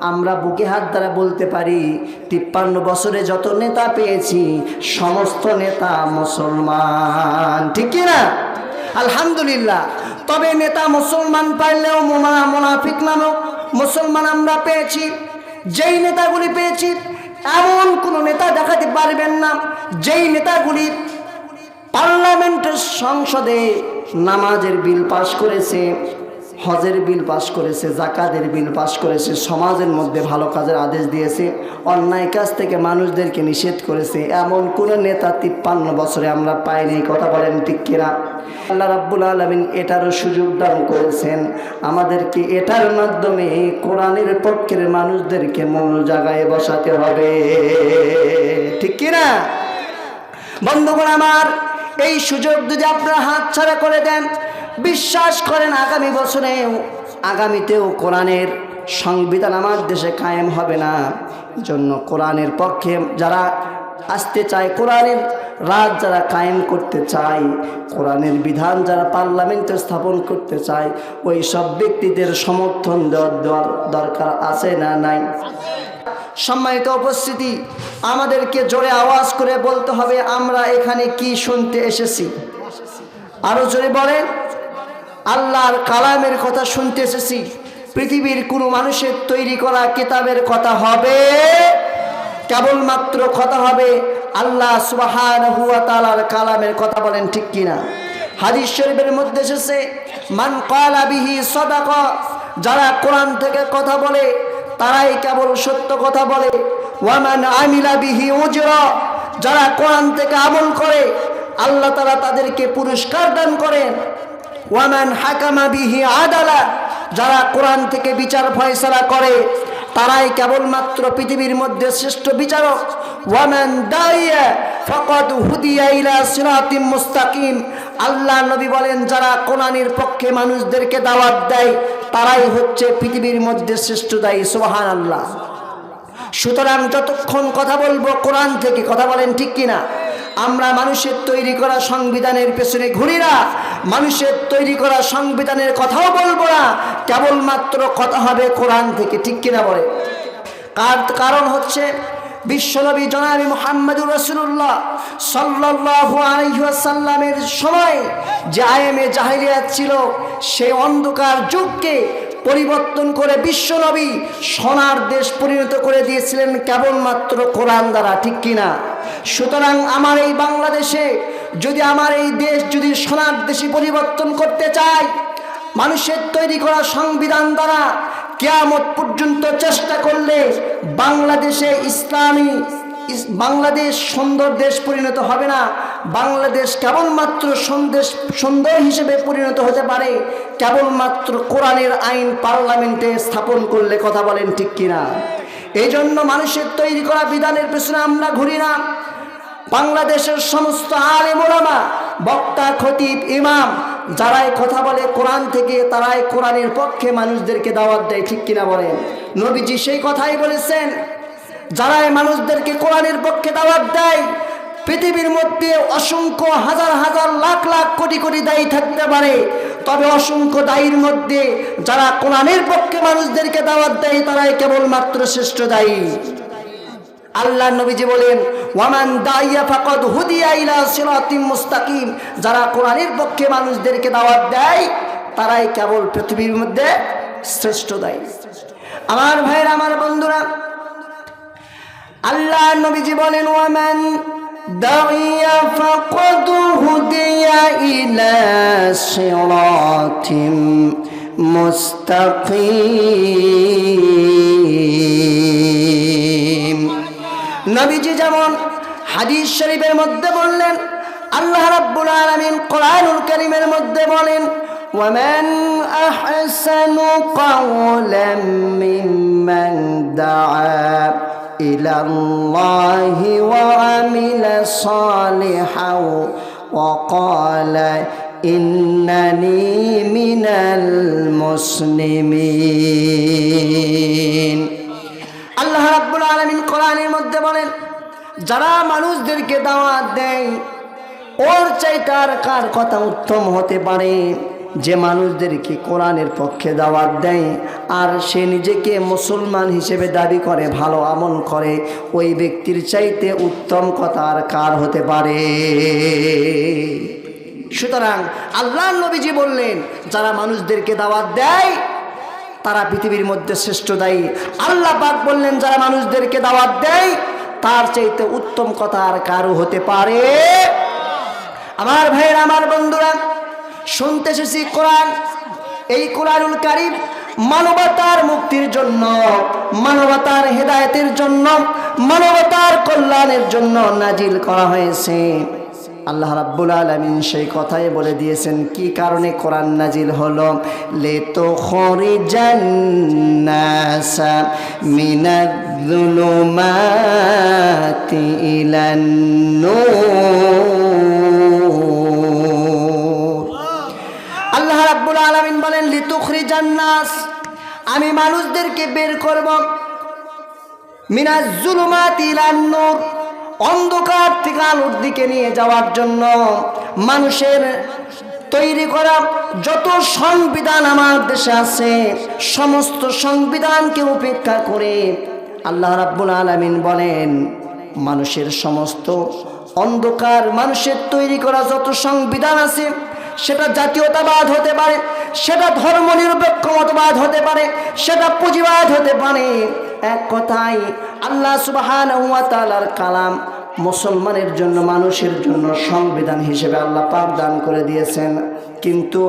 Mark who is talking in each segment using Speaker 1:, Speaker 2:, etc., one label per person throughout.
Speaker 1: আমরা বুকে হাত দ্বারা বলতে পারি, তিপ্পান্ন বছরে যত নেতা পেয়েছি, সমস্ত নেতা মুসলমান। ঠিক না? আলহামদুলিল্লাহ। তবে নেতা মুসলমান পাইলেও মোনা মোনাফিক নামক মুসলমান আমরা পেয়েছি। যেই নেতাগুলি পেয়েছি, এমন কোনো নেতা দেখাতে পারবেন না, যেই নেতাগুলি পার্লামেন্টের সংসদে নামাজের বিল পাশ করেছে। হজের বিল পাশ করেছে, জাকাতের বিল পাশ করেছে, সমাজের মধ্যে ভালো কাজের আদেশ দিয়েছে, অন্যায় কাজ থেকে মানুষদেরকে নিষেধ করেছে। এমন কোনো নেতা তিপ্পান্ন বছরে আমরা পাইনি কথা বলেন ঠিক আল্লাহ রাব্বুল আলমিন এটারও সুযোগ দান করেছেন। আমাদেরকে এটার মাধ্যমে কোরআনের পক্ষের মানুষদেরকে মূল জায়গায় বসাতে হবে। ঠিক কিনা? বন্ধুগণ আমার, এই সুযোগ যদি আপনারা হাত ছাড়া করে দেন বিশ্বাস করেন আগামী বছরেও আগামীতেও কোরআনের সংবিধান আমার দেশে কায়েম হবে না। জন্য কোরআনের পক্ষে যারা আসতে চায়, কোরআনের রাজ যারা কায়েম করতে চায়, কোরআনের বিধান যারা পার্লামেন্টে স্থাপন করতে চায়, ওই সব ব্যক্তিদের সমর্থন দেওয়ার দরকার আছে না নাই? সম্মানিত উপস্থিতি, আমাদেরকে জোরে আওয়াজ করে বলতে হবে, আমরা এখানে কি শুনতে এসেছি? আরও জোরে বলেন। আল্লাহর কালামের কথা শুনতে এসেছি। পৃথিবীর কোনো মানুষের তৈরি করা কিতাবের কথা হবে, কেবলমাত্র কথা হবে আল্লাহ সুবাহান হুয়া তালার কালামের কথা বলেন ঠিক কিনা। হাদিস শরীফের মধ্যে এসেছে, মান কালা বিহি সদাক যারা কোরআন থেকে কথা বলে, তারাই কেবল সত্য কথা বলে। ওয়ামান আমিলা বিহি উজরা যারা কোরআন থেকে আমল করে, আল্লাহ তারা তাদেরকে পুরস্কার দান করেন। ওয়ামান হাকামা বিহি আদালা, যারা কোরআন থেকে বিচার ফয়সলা করে, তারাই কেবলমাত্র পৃথিবীর মধ্যে শ্রেষ্ঠ বিচারক। ওয়ামান দাইয়া ফকত হুদিয়া ইলা সিরাতিম মুস্তাকিম। আল্লাহ নবী বলেন, যারা কোরআনের পক্ষে মানুষদেরকে দাওয়াত দেয়, তারাই হচ্ছে পৃথিবীর মধ্যে শ্রেষ্ঠ দায়ী। সুবহান আল্লাহ সুতরাং যতক্ষণ কথা বলব কোরআন থেকে, কথা বলেন ঠিক কিনা? আমরা মানুষের তৈরি করা সংবিধানের পেছনে ঘুরি না। মানুষের তৈরি করা সংবিধানের কথাও বলব না। কেবলমাত্র কথা হবে কোরআন থেকে, ঠিক কিনা বলে? কার কারণ হচ্ছে বিশ্বনবী জনাবি মোহাম্মদুর রসুল্লাহ সাল্লাহু আলহিহাসাল্লামের সময় যে আয়েমে জাহিলিয়াত ছিল সেই অন্ধকার যুগকে পরিবর্তন করে বিশ্বনবী সোনার দেশ পরিণত করে দিয়েছিলেন কেবলমাত্র কোরআন দ্বারা, ঠিক কিনা? সুতরাং আমার এই বাংলাদেশে যদি আমার এই দেশ যদি সোনার দেশে পরিবর্তন করতে চায়, মানুষের তৈরি করা সংবিধান দ্বারা কেয়ামত পর্যন্ত চেষ্টা করলে বাংলাদেশে ইসলামী, বাংলাদেশ সুন্দর দেশ পরিণত হবে না। বাংলাদেশ কেবলমাত্র সন্দেশ, সুন্দর হিসেবে পরিণত হতে পারে, কেবলমাত্র কোরআনের আইন পার্লামেন্টে স্থাপন করলে কথা বলেন ঠিক কিনা? এই জন্য মানুষের তৈরি করা বিধানের পেছনে আমরা ঘুরি না। বাংলাদেশের সমস্ত আলেম ওলামা, বক্তা, খতিব, ইমাম, যারাই কথা বলে কোরআন থেকে, তারাই কোরআনের পক্ষে মানুষদেরকে দাওয়াত দেয়, ঠিক কিনা বলেন? নবীজি সেই কথাই বলেছেন, যারাই মানুষদেরকে কোরআনের পক্ষে দাওয়াত দেয় পৃথিবীর মধ্যে অসংখ্য হাজার হাজার লাখ লাখ কোটি কোটি দায়ী থাকতে পারে। তবে অসংখ্য দায়ীর মধ্যে যারা কোরআনের পক্ষে মানুষদেরকে দাওয়াত দেয়, তারাই কেবলমাত্র শ্রেষ্ঠ দায়ী। আল্লাহ নবীজি বলেন, ওয়ামান দাইয়া ফাকাদ হুদিয়া ইলা সিরাতিম মুস্তাকিম। যারা কোরআনের পক্ষে মানুষদেরকে দাওয়াত দেয়, তারাই কেবল পৃথিবীর মধ্যে শ্রেষ্ঠ দায়ী। আমার ভাইয়ের, আমার বন্ধুরা, আল্লাহ নবীজি বলেন, ওয়ামান দাইয়া ফাকাদ হুদিয়া ইলা সিরাতিম মুস্তাকিম নবীজি যেমন হাদিস শরীফের মধ্যে বললেন আল্লাহ রাব্বুল আলামিন কোরআনুল কারীমের মধ্যে বলেন ومن أحسن قولا ممن دعا إلى الله وعمل صالحا وقال إنني من المسلمين আল্লাহ রাব্বুল আলামিন কোরআনের মধ্যে বলেন যারা মানুষদেরকে দাওয়াত দেয় ওর চাইতে আর কার কথা উত্তম হতে পারে যে মানুষদেরকে কোরআনের পক্ষে দাওয়াত দেয় আর সে নিজেকে মুসলমান হিসেবে দাবি করে, ভালো আমল করে, ওই ব্যক্তির চাইতে উত্তম কথা আর কার হতে পারে? সুতরাং আল্লাহ নবীজি বললেন, যারা মানুষদেরকে দাওয়াত দেয়, তারা পৃথিবীর মধ্যে শ্রেষ্ঠ দায়ী। আল্লাহ পাক বললেন, যারা মানুষদেরকে দাওয়াত দেয়, তার চাইতে উত্তম কথা আর কারও হতে পারে? আমার ভাইয়ের, আমার বন্ধুরা শুনতে এসেছি কোরআন। এই কোরআনুল কারিম মানবতার মুক্তির জন্য, মানবতার হেদায়তের জন্য, মানবতার কল্যাণের জন্য নাজিল করা হয়েছে। আল্লাহ রাব্বুল আলামিন সেই কথাই বলে দিয়েছেন, কি কারণে কোরআন নাজিল হলো? লে তো খরিজান্নাসা মিনাজ-যুলুমাতি ইলান লিতুখরিজান্নাস আমি মানুষদেরকে বের করব। মিনাজ জুলুমাত ইলান অন্ধকার থেকে আলোর দিকে নিয়ে যাওয়ার জন্য মানুষের তৈরি করা যত সংবিধান আমার দেশে আছে, সমস্ত সংবিধানকে উপেক্ষা করে আল্লাহ রাব্বুল আলামিন বলেন, মানুষের সমস্ত অন্ধকার মানুষের তৈরি করা যত সংবিধান আছে সেটা জাতীয়তাবাদ হতে পারে, সেটা ধর্ম নিরপেক্ষ মতবাদ হতে পারে, সেটা পুঁজিবাদ হতে পারে। এক কথাই আল্লাহ সুবাহান কালাম মুসলমানের জন্য, মানুষের জন্য সংবিধান হিসেবে আল্লাহ পাক দান করে দিয়েছেন। কিন্তু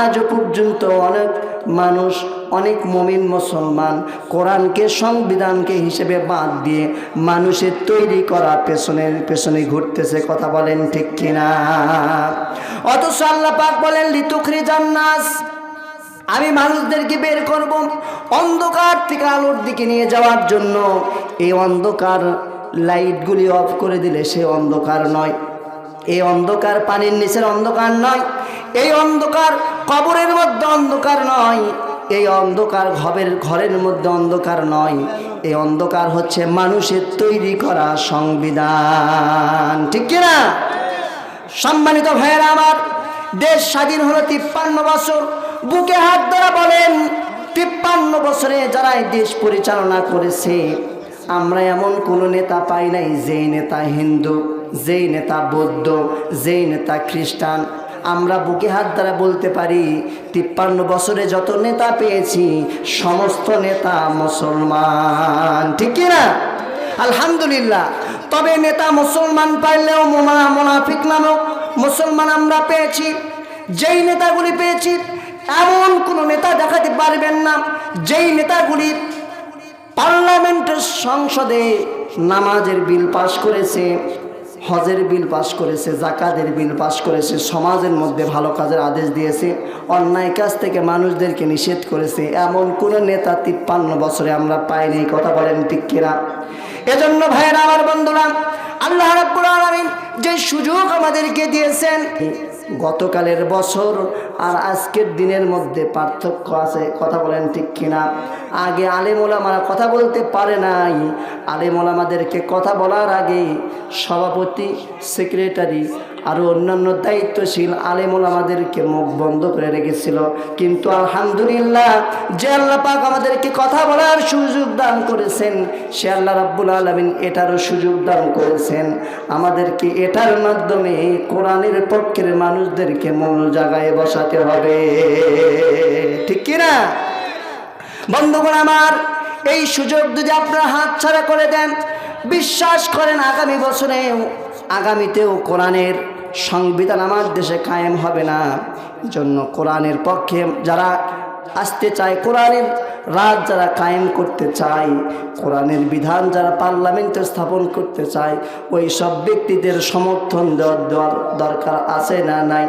Speaker 1: আজ পর্যন্ত অনেক মানুষ অনেক মমিন মুসলমান, কোরআনকে সংবিধানকে হিসেবে বাদ দিয়ে মানুষের তৈরি করা পেছনের পেছনে ঘুরতেছে, কথা বলেন ঠিক কিনা? অথচ আল্লাহ পাক বলেন, লিতুখরি জান্নাস আমি মানুষদেরকে বের করব অন্ধকার থেকে আলোর দিকে নিয়ে যাওয়ার জন্য। এই অন্ধকার লাইটগুলি অফ করে দিলে সে অন্ধকার নয়। এই অন্ধকার পানির নিচের অন্ধকার নয়, এই অন্ধকার কবরের মধ্যে অন্ধকার নয়, এই অন্ধকার ঘরের ঘরের মধ্যে অন্ধকার নয়, এই অন্ধকার হচ্ছে মানুষের তৈরি করা সংবিধান। ঠিক কিনা? সম্মানিত ভাইয়েরা আমার, দেশ স্বাধীন হলো তিপ্পান্ন বছর, বুকে হাত ধরা বলেন, তিপ্পান্ন বছরে যারা দেশ পরিচালনা করেছে, আমরা এমন কোনো নেতা পাই নাই যেই নেতা হিন্দু। যেই নেতা বৌদ্ধ, যেই নেতা খ্রিস্টান, আমরা বুকে হাত দ্বারা বলতে পারি, তিপ্পান্ন বছরে যত নেতা পেয়েছি, সমস্ত নেতা মুসলমান। ঠিক না? আলহামদুলিল্লাহ। তবে নেতা মুসলমান পাইলেও মোনা মোনাফিক নামক মুসলমান আমরা পেয়েছি। যেই নেতাগুলি পেয়েছি, এমন কোনো নেতা দেখাতে পারবেন না। যেই নেতাগুলি পার্লামেন্টের সংসদে নামাজের বিল পাশ করেছে হজের বিল পাশ করেছে, জাকাতের বিল পাশ করেছে, সমাজের মধ্যে ভালো কাজের আদেশ দিয়েছে, অন্যায় কাজ থেকে মানুষদেরকে নিষেধ করেছে। এমন কোনো নেতা তিপ্পান্ন বছরে আমরা পাইনি কথা বলেন ঠিক কিনা? এজন্য ভাইয়েরা, আমার বন্ধুরা, আল্লাহ রাব্বুল আলামিন যে সুযোগ আমাদেরকে দিয়েছেন গতকালের বছর আর আজকের দিনের মধ্যে পার্থক্য আছে, কথা বলেন ঠিক কিনা? আগে আলেমোলামারা কথা বলতে পারে নাই। আলেমোলামাদেরকে কথা বলার আগে সভাপতি, সেক্রেটারি আরও অন্যান্য দায়িত্বশীল আলেমুল আমাদেরকে মুখ বন্ধ করে রেখেছিল। কিন্তু আলহামদুলিল্লাহ, যে আল্লাহ পাক আমাদেরকে কথা বলার সুযোগ দান করেছেন, সে আল্লাহ রাব্বুল আলমিন এটারও সুযোগ দান করেছেন। আমাদেরকে এটার মাধ্যমে কোরআনের পক্ষের মানুষদেরকে মূল জায়গায় বসাতে হবে। ঠিক কিনা বন্ধুগণ আমার, এই সুযোগ যদি আপনারা হাত ছাড়া করে দেন, বিশ্বাস করেন আগামী বছরেও, আগামীতেও কোরআনের সংবিধান আমার দেশে কায়েম হবে না। জন্য কোরআনের পক্ষে যারা আসতে চায়, কোরআনের রাজ যারা কায়েম করতে চায়, কোরআনের বিধান যারা পার্লামেন্টে স্থাপন করতে চায়, ওই সব ব্যক্তিদের সমর্থন দেওয়ার দেওয়ার দরকার আছে না নাই?